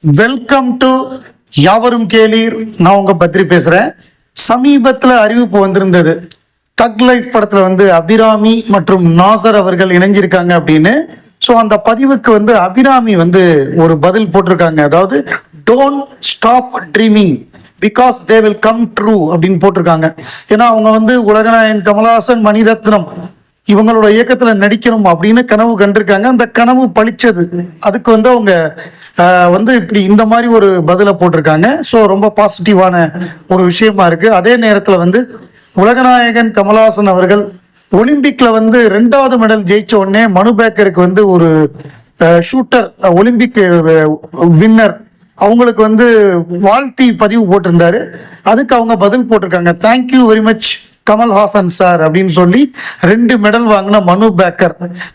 Welcome to யாவரும் கேளீர். நான் உங்க பத்ரி பேசுறேன். சமீபத்தில் அறிவிப்பு வந்திருந்தது. தக் லைஃப் படத்துல வந்து அபிராமி மற்றும் நாசர் அவர்கள் இணைஞ்சிருக்காங்க அப்படின்னு. ஸோ அந்த பதிவுக்கு வந்து அபிராமி வந்து ஒரு பதில் போட்டிருக்காங்க. அதாவது don't stop dreaming because they will come true அப்படின்னு போட்டிருக்காங்க. ஏன்னா அவங்க வந்து உலகநாயன் கமலஹாசன் மணிரத்னம் இவங்களோட இயக்கத்துல நடிக்கணும் அப்படின்னு கனவு கண்டிருக்காங்க. அந்த கனவு பழிச்சது. அதுக்கு வந்து அவங்க வந்து இப்படி இந்த மாதிரி ஒரு பதிலை போட்டிருக்காங்க. ஸோ ரொம்ப பாசிட்டிவான ஒரு விஷயமா இருக்கு. அதே நேரத்தில் வந்து உலகநாயகன் கமலஹாசன் அவர்கள் ஒலிம்பிக்ல வந்து ரெண்டாவது மெடல் ஜெயிச்ச உடனே மனு பேக்கருக்கு வந்து ஒரு ஷூட்டர் ஒலிம்பிக் வின்னர் அவங்களுக்கு வந்து வாழ்த்தி பதிவு போட்டிருந்தாரு. அதுக்கு அவங்க பதில் போட்டிருக்காங்க. Thank you very much Kamal Haasan sir அப்படின்னு சொல்லி ரெண்டு மெடல் வாங்கின மனு பேக்கர்.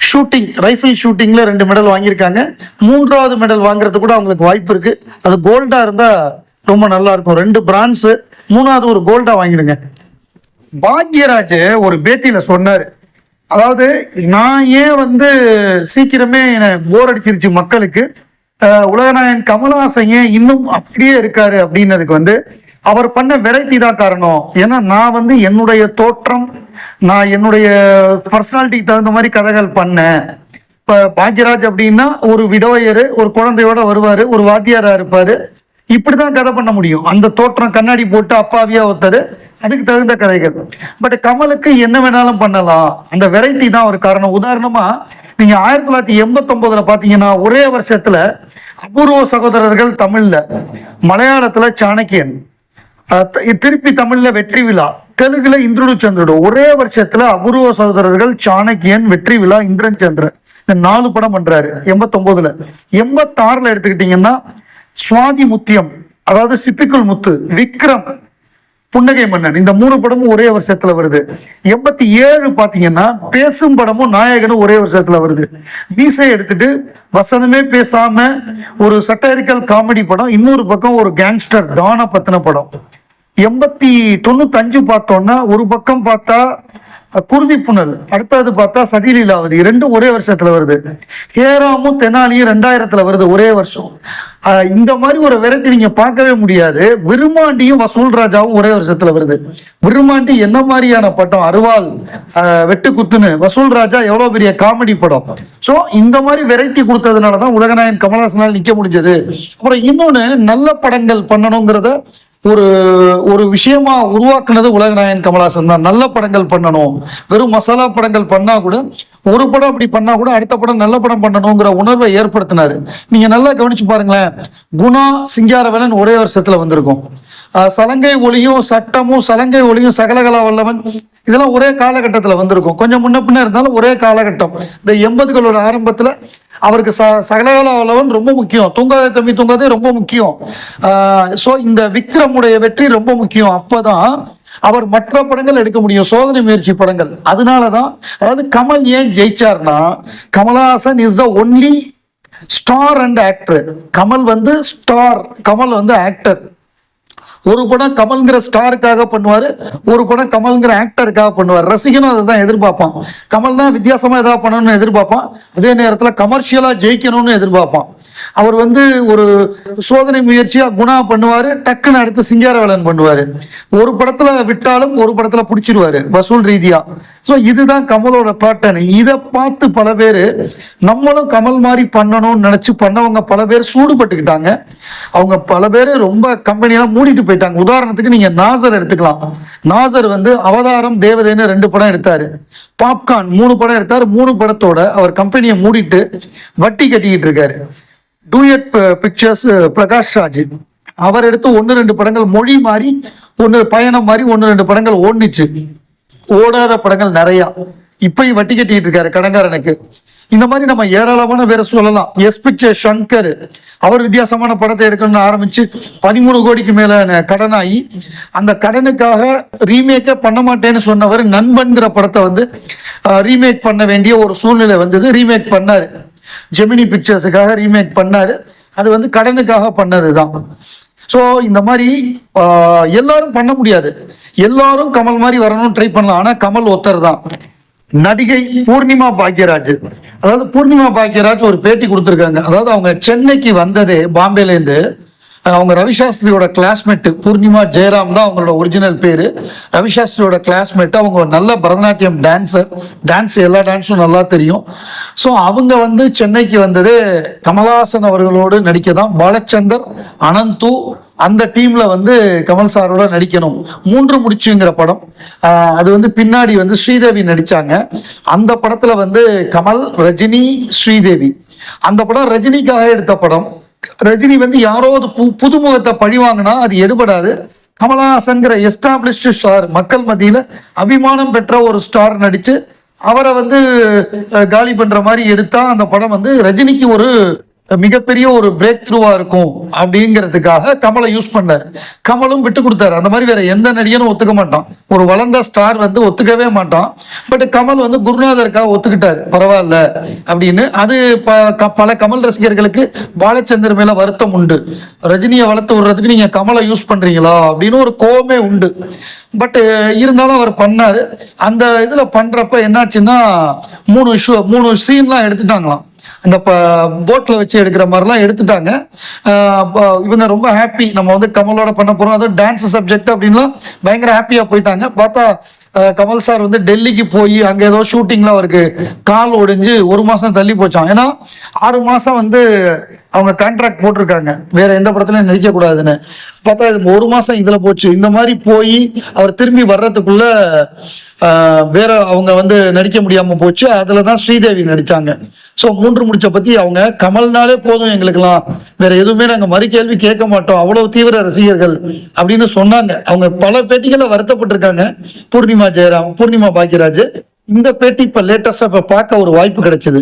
ஷூட்டிங் ரைஃபிள் ஷூட்டிங்கில் ரெண்டு மெடல் வாங்கியிருக்காங்க. மூன்றாவது மெடல் வாங்குறது கூட அவங்களுக்கு வாய்ப்பு இருக்குது அது கோல்டாக இருந்தால் ரொம்ப நல்லா இருக்கும். ரெண்டு பிரான்ஸு மூணாவது ஒரு கோல்டாக வாங்கிடுங்க. பாக்யராஜ் ஒரு பேட்டியில் சொன்னார். அதாவது நான் ஏன் வந்து சீக்கிரமே போர் அடிச்சிருச்சு மக்களுக்கு? உலகநாயகன் கமல்ஹாசன் ஏன் இன்னும் அப்படியே இருக்காரு அப்படின்னதுக்கு வந்து அவர் பண்ண வெரைட்டி தான் காரணம். ஏன்னா நான் வந்து என்னுடைய தோற்றம் நான் என்னுடைய பர்சனாலிட்டிக்கு தகுந்த மாதிரி கதைகள் பண்ணேன். இப்போ பாக்யராஜ் அப்படின்னா ஒரு விடோயர் ஒரு குழந்தையோட வருவார் ஒரு வாத்தியாராக இருப்பார். இப்படி தான் கதை பண்ண முடியும். அந்த தோற்றம் கண்ணாடி போட்டு அப்பாவியா ஒருத்தர் அதுக்கு தகுந்த கதைகள். பட் கமலுக்கு என்ன வேணாலும் பண்ணலாம். அந்த வெரைட்டி தான் ஒரு காரணம். உதாரணமாக நீங்கள் ஆயிரத்தி தொள்ளாயிரத்தி எண்பத்தொம்போதில் பார்த்தீங்கன்னா ஒரே வருஷத்தில் அபூர்வ சகோதரர்கள் தமிழில். மலையாளத்தில் சாணக்கியன். திருப்பி தமிழ்ல வெற்றி விழா. தெலுங்குல இந்திரனு சந்திரடு ஒரே வருஷத்துல அபூர்வ சகோதரர்கள் சாணக்கியன் வெற்றி விழா இந்திரன் சந்திரன். இந்த நாலு படம் பண்றாரு எண்பத்தொன்பதுல எண்பத்தாறுல எடுத்துக்கிட்டீங்கன்னா சுவாதி முத்தியம் அதாவது சிப்பிக்குள் முத்து விக்ரம் புன்னகை மன்னன். இந்த மூணு படமும் ஒரே வருஷத்துல வருது. எண்பத்தி ஏழு பாத்தீங்கன்னா பேசும் படமும் நாயகனும் ஒரே வருஷத்துல வருது. மீசை எடுத்துட்டு வசனமே பேசாம ஒரு சட்டரிக்கல் காமெடி படம் இன்னொரு பக்கம் ஒரு கேங்ஸ்டர் தான பத்தின படம். எண்பத்தி தொண்ணூத்தஞ்சு பார்த்தோம்னா ஒரு பக்கம் பார்த்தா குருதி புனல் அடுத்தது பார்த்தா சதிலீலாவதி ரெண்டும் ஒரே வருஷத்துல வருது. ஏராமும் தெனாலியும் ரெண்டாயிரத்துல வருது ஒரே வருஷம். இந்த மாதிரி ஒரு வெரைட்டி நீங்க பார்க்கவே முடியாது. விருமாண்டியும் வசூல் ராஜாவும் ஒரே வருஷத்துல வருது. விருமாண்டி என்ன மாதிரியான படம்? அருவாள் வெட்டு குத்துன்னு. வசூல் ராஜா எவ்வளவு பெரிய காமெடி படம்? ஸோ இந்த மாதிரி வெரைட்டி கொடுத்ததுனால தான் உலகநாயகன் கமலஹாசனால் நிக்க முடிஞ்சது. அப்புறம் இன்னொன்னு நல்ல படங்கள் பண்ணணுங்கிறத ஒரு ஒரு விஷயமா உருவாக்குனது உலகநாயகன் கமலாசன் தான். நல்ல படங்கள் பண்ணணும். வெறும் மசாலா படங்கள் பண்ணா கூட ஒரு படம் அப்படி பண்ணா கூட அடுத்த படம் நல்ல படம் பண்ணணுங்கிற உணர்வை ஏற்படுத்தினாரு. நீங்க நல்லா கவனிச்சு பாருங்களேன். குணா சிங்காரவேலன் ஒரே வருஷத்துல வந்திருக்கும். சலங்கை ஒளியும் சட்டமும் சலங்கை ஒளியும் சகலகலா வல்லவன் இதெல்லாம் ஒரே காலகட்டத்தில் வந்திருக்கும். கொஞ்சம் முன்ன பின்ன இருந்தாலும் ஒரே காலகட்டம். இந்த எண்பதுகளோட ஆரம்பத்தில் அவருக்கு ச சகலகலா ரொம்ப முக்கியம். தூங்காத தம்பி தூங்காதே ரொம்ப முக்கியம். ஸோ இந்த விக்ரமுடைய வெற்றி ரொம்ப முக்கியம். அப்பதான் அவர் மற்ற படங்கள் எடுக்க முடியும். சோதனை முயற்சி படங்கள். அதனால தான் அதாவது கமல் ஏன் ஜெயிச்சார்னா Kamal Haasan is the only star and actor Kamal வந்து ஸ்டார் கமல் வந்து ஆக்டர் ஒரு படம் கமல்ங்கிற ஸ்டாருக்காக பண்ணுவார் ஒரு படம் கமல்ங்கிற ஆக்டருக்காக பண்ணுவார். ரசிகனும் அதை தான் எதிர்பார்ப்பான். கமல் தான் வித்தியாசமாக எதாவது பண்ணணும்னு எதிர்பார்ப்பான். அதே நேரத்தில் கமர்ஷியலாக ஜெயிக்கணும்னு எதிர்பார்ப்பான். அவர் வந்து ஒரு சோதனை முயற்சியாக குணா பண்ணுவார் டக்குன்னு அடுத்து சிங்காரவேலன் பண்ணுவார். ஒரு படத்தில் விட்டாலும் ஒரு படத்தில் பிடிச்சிருவார் வசூல் ரீதியாக ஸோ இதுதான் கமலோட பேட்டர்ன் இதை பார்த்து பல பேர் நம்மளும் கமல் மாதிரி பண்ணணும்னு நினச்சி பண்ணவங்க பல பேர் சூடுபட்டுக்கிட்டாங்க. அவங்க பல பேர் ரொம்ப கம்பெனியெல்லாம் மூடிட்டு போயிட்டாங்க. உதாரணத்துக்கு நீங்க நாசர் எடுத்துக்கலாம். நாசர் வந்து அவதாரம் தேவதைன்னு ரெண்டு படம் எடுத்தாரு. பாப்கார்ன் மூணு படம் எடுத்தாரு. மூணு படத்தோட அவர் கம்பெனியை மூடிட்டு வட்டி கட்டிக்கிட்டு இருக்காரு. Duet pictures Prakash Raj. அவர் எடுத்து ஒன்று ரெண்டு படங்கள் மொழி மாறி ஒன்று பயணம் மாதிரி ஒன்று ரெண்டு படங்கள் ஓடிச்சு. ஓடாத படங்கள் நிறையா. இப்பயும் வட்டி கட்டிக்கிட்டு இருக்காரு கடங்காரனுக்கு இந்த மாதிரி நம்ம ஏராளமான பேரை சொல்லலாம். எஸ் பிக்சர் சங்கர் அவர் வித்தியாசமான படத்தை எடுக்கணும்னு ஆரம்பிச்சு பதிமூணு கோடிக்கு மேல கடனாகி அந்த கடனுக்காக ரீமேக்கே பண்ண மாட்டேன்னு சொன்னவர் நண்பன்கிற படத்தை வந்து ரீமேக் பண்ண வேண்டிய ஒரு சூழ்நிலை வந்தது. ரீமேக் பண்ணாரு. ஜெமினி பிக்சர்ஸுக்காக ரீமேக் பண்ணாரு. அது வந்து கடனுக்காக பண்ணது தான் ஸோ இந்த மாதிரி எல்லாரும் பண்ண முடியாது. எல்லாரும் கமல் மாதிரி வரணும்னு ட்ரை பண்ணலாம். ஆனால் கமல் ஒத்தர் தான் நடிகை பூர்ணிமா பாக்யராஜ். அதாவது பூர்ணிமா பாக்யராஜ் ஒரு பேட்டி கொடுத்துருக்காங்க. அதாவது அவங்க சென்னைக்கு வந்ததே பாம்பேலேருந்து அவங்க ரவிசாஸ்திரியோட கிளாஸ்மேட்டு பூர்ணிமா ஜெயராம் தான் அவங்களோட ஒரிஜினல் பேர். ரவிசாஸ்திரியோட கிளாஸ்மேட் அவங்க நல்ல பரதநாட்டியம் டான்ஸர் டான்ஸ் எல்லா டான்ஸும் நல்லா தெரியும். ஸோ அவங்க வந்து சென்னைக்கு வந்தது கமலாசன் அவர்களோடு நடிக்க தான் பாலச்சந்தர் அனந்து அந்த டீம்ல வந்து கமல் சாரோட நடிக்கணும். மூன்று முடிச்சுங்கிற படம். அது வந்து பின்னாடி வந்து ஸ்ரீதேவி நடிச்சாங்க. அந்த படத்துல வந்து கமல் ரஜினி ஸ்ரீதேவி. அந்த படம் ரஜினிக்காக எடுத்த படம். ரஜினி வந்து யாரோ பு- புதுமுகத்தை பழி வாங்கினா அது எடுபடாது. கமலஹாசன்கிற எஸ்டாப்ளிஷ்டு ஸ்டார் மக்கள் மத்தியில் அபிமானம் பெற்ற ஒரு ஸ்டார் நடித்து அவரை வந்து காலி பண்ணுற மாதிரி எடுத்தால் அந்த படம் வந்து ரஜினிக்கு ஒரு மிகப்பெரிய ஒரு பிரேக் த்ரூவா இருக்கும் அப்படிங்கிறதுக்காக கமலை யூஸ் பண்ணார். கமலும் விட்டு கொடுத்தாரு. அந்த மாதிரி வேற எந்த நடிகனும் ஒத்துக்க மாட்டான். ஒரு வளர்ந்த ஸ்டார் வந்து ஒத்துக்கவே மாட்டான். பட் கமல் வந்து குருநாதருக்காக ஒத்துக்கிட்டாரு. பரவாயில்ல அப்படின்னு. அது ப- க- பல கமல் ரசிகர்களுக்கு பாலச்சந்தர் மேல வருத்தம் உண்டு. ரஜினியை வளர்த்து விடுறதுக்கு நீங்க கமலை யூஸ் பண்றீங்களா அப்படின்னு ஒரு கோவமே உண்டு. பட் இருந்தாலும் அவர் பண்ணாரு. அந்த இதுல பண்றப்ப என்னாச்சுன்னா மூணு ஷூ மூணு சீன்லாம் எடுத்துட்டாங்களாம். இந்த போட்டில் வச்சு எடுக்கிற மாதிரிலாம் எடுத்துட்டாங்க. இவங்க ரொம்ப ஹாப்பி நம்ம வந்து கமலோட பண்ண போகிறோம் அதுவும் டான்ஸ் சப்ஜெக்ட் அப்படின்லாம் பயங்கர ஹாப்பியாக போயிட்டாங்க. பார்த்தா கமல் சார் வந்து டெல்லிக்கு போய் அங்கே ஏதோ ஷூட்டிங்லாம் அவருக்கு கால் ஒடிஞ்சு ஒரு மாதம் தள்ளி போச்சான் ஏன்னா ஆறு மாதம் வந்து அவங்க கான்ட்ராக்ட் போட்டிருக்காங்க. வேற எந்த படத்துலையும் நடிக்க கூடாதுன்னு. பார்த்தா இது ஒரு மாசம் இதுல போச்சு. இந்த மாதிரி போய் அவர் திரும்பி வர்றதுக்குள்ள வேற அவங்க வந்து நடிக்க முடியாம போச்சு. அதில் தான் ஸ்ரீதேவி நடிச்சாங்க. ஸோ மூன்று முடிச்ச பத்தி அவங்க கமல்னாலே போதும் எங்களுக்கெல்லாம். வேற எதுவுமே நாங்கள் மறு கேள்வி கேட்க மாட்டோம். அவ்வளவு தீவிர ரசிகர்கள் அப்படின்னு சொன்னாங்க. அவங்க பல பேட்டிகளை வருத்தப்பட்டிருக்காங்க. பூர்ணிமா ஜெயராம் பூர்ணிமா பாக்கியராஜ் இந்த பேட்டி இப்ப லேட்டஸ்டா இப்ப பார்க்க ஒரு வாய்ப்பு கிடைச்சது.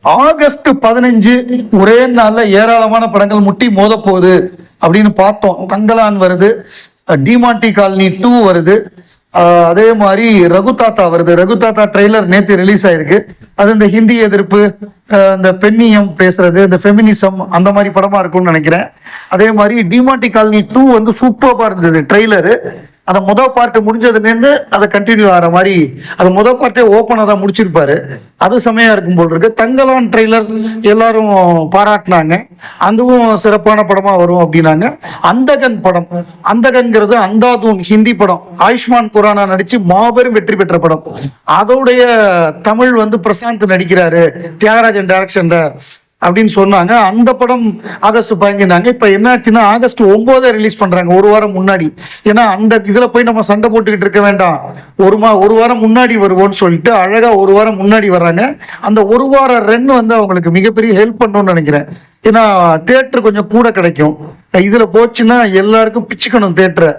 ஆகஸ்ட் பதினஞ்சு ஒரே நாள்ல ஏராளமான படங்கள் முட்டி மோத போகுது அப்படின்னு பார்த்தோம். தங்கலான் வருது டிமாண்டி காலனி டூ வருது ஆஹ் அதே மாதிரி ரகு தாத்தா வருது. ரகு தாத்தா ட்ரெய்லர் நேத்து ரிலீஸ் ஆயிருக்கு. அது இந்த ஹிந்தி எதிர்ப்பு இந்த பெண்ணியம் பேசுறது இந்த ஃபெமினிசம் அந்த மாதிரி படமா இருக்கும்னு நினைக்கிறேன். அதே மாதிரி டிமாண்டி காலனி டூ வந்து சூப்பராக இருந்தது ட்ரெய்லரு. அந்த முதல் பார்ட்டு முடிஞ்சதுலேருந்து அதை கண்டினியூ ஆகிற மாதிரி அந்த முதல் பார்ட்டே ஓப்பனாக தான் முடிச்சிருப்பாரு. அது செமையா இருக்கும் போல் இருக்கு. தங்கலான் ட்ரெய்லர் எல்லாரும் பாராட்டினாங்க. அதுவும் சிறப்பான படமாக வரும் அப்படின்னாங்க. அந்தகன் படம் அந்தகன்கிறது அந்தாதூன் ஹிந்தி படம். ஆயுஷ்மான் குரானா நடித்து மாபெரும் வெற்றி பெற்ற படம். அதோடைய தமிழ் வந்து பிரசாந்த் நடிக்கிறாரு. தியாகராஜன் டைரக்ஷன்ல அப்படின்னு சொன்னாங்க. அந்த படம் ஆகஸ்ட் பதினஞ்சுனாங்க என்ன என்னாச்சுன்னா ஆகஸ்ட் ஒன்பதே ரிலீஸ் பண்ணுறாங்க ஒரு வாரம் முன்னாடி. ஏன்னா அந்த இதில் போய் நம்ம சண்டை போட்டுக்கிட்டு இருக்க வேண்டாம். ஒரு மா ஒரு வாரம் முன்னாடி வருவோம்னு சொல்லிட்டு அழகாக ஒரு வாரம் முன்னாடி வர்றாங்க. அந்த ஒரு வார ரன் வந்து அவங்களுக்கு மிகப்பெரிய ஹெல்ப் பண்ணணும்னு நினைக்கிறேன். ஏன்னா தேட்டர் கொஞ்சம் கூட கிடைக்கும். இதில் போச்சுன்னா எல்லாருக்கும் பிச்சுக்கணும் தேட்டரை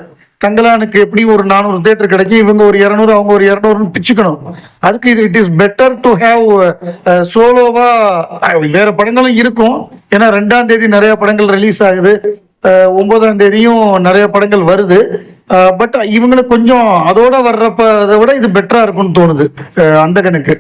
தங்கலானுக்கு எப்படி ஒரு நானூறு தேட்டர் கிடைக்கும் இவங்க ஒரு இரநூறு அவங்க ஒரு இரநூறுன்னு பிச்சுக்கணும். அதுக்கு இது it is better to have சோலோவா வேற படங்களும் இருக்கும். ஏன்னா ரெண்டாம் தேதி நிறைய படங்கள் ரிலீஸ் ஆகுது. ஒன்பதாம் தேதியும் நிறைய படங்கள் வருது. பட் இவங்களுக்கு கொஞ்சம் அதோட வர்றப்ப அதை விட இது பெட்டரா இருக்கும்னு தோணுது. அந்த கணக்கு.